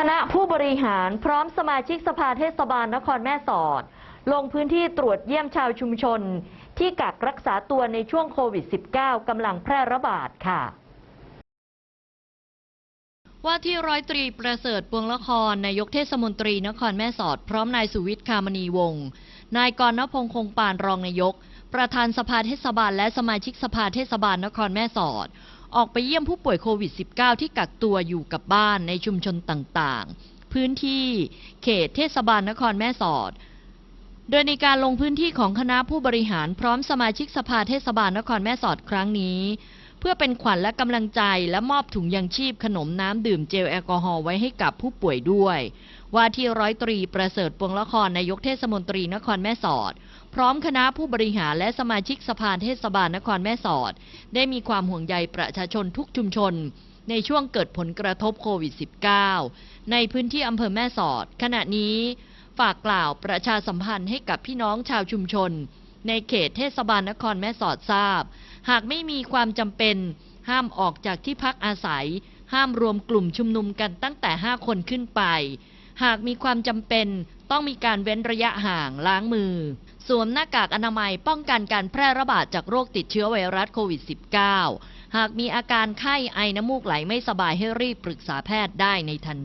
คณะผู้บริหารพร้อมสมาชิกสภาเทศบาลนครแม่สอด ลงพื้นที่ตรวจเยี่ยมชาวชุมชน ที่กักรักษาตัวในช่วงโควิด -19 กำลังแพร่ระบาดค่ะ ว่าที่ร้อยตรีประเสริฐปวงละครนายกเทศมนตรีนครแม่สอด พร้อมนายสุวิทย์คามณีวงศ์นายกรณพงษ์คงปานรองนายก ประธานสภาเทศบาลและสมาชิกสภาเทศบาลนครแม่สอด ออกไปเยี่ยมผู้ป่วยโควิด -19 ที่กักตัวอยู่กับบ้านในชุมชนต่างๆ พื้นที่เขตเทศบาลนครแม่สอด โดยในการลงพื้นที่ของคณะผู้บริหารพร้อมสมาชิกสภาเทศบาลนครแม่สอดครั้งนี้ เพื่อเป็นขวัญและกำลังใจและมอบถุงยังชีพขนมน้ำดื่มเจลแอลกอฮอล์ไว้ให้กับผู้ป่วยด้วย ว่าที่ร้อยตรีประเสริฐปวงละครนายกเทศมนตรีนครแม่สอด พร้อมคณะผู้บริหารและสมาชิกสภาเทศบาลนครแม่สอด ได้มีความห่วงใยประชาชนทุกชุมชน ในช่วงเกิดผลกระทบโควิด -19 ในพื้นที่อำเภอแม่สอด ขณะนี้ฝากกล่าวประชาสัมพันธ์ให้กับพี่น้องชาวชุมชน ในเขตเทศบาลนครแม่สอดทราบ หากไม่มีความจำเป็น ห้ามออกจากที่พักอาศัย ห้ามรวมกลุ่มชุมนุมกันตั้งแต่ 5 คนขึ้นไป หากมีความจำเป็นต้องมีการเว้นระยะห่างล้างมือ สวมหน้ากากอนามัยป้องกันการแพร่ระบาดจากโรคติดเชื้อไวรัสโควิด -19 หากมีอาการไข้ไอน้ำมูกไหลไม่สบายให้รีบปรึกษาแพทย์ได้ในทัน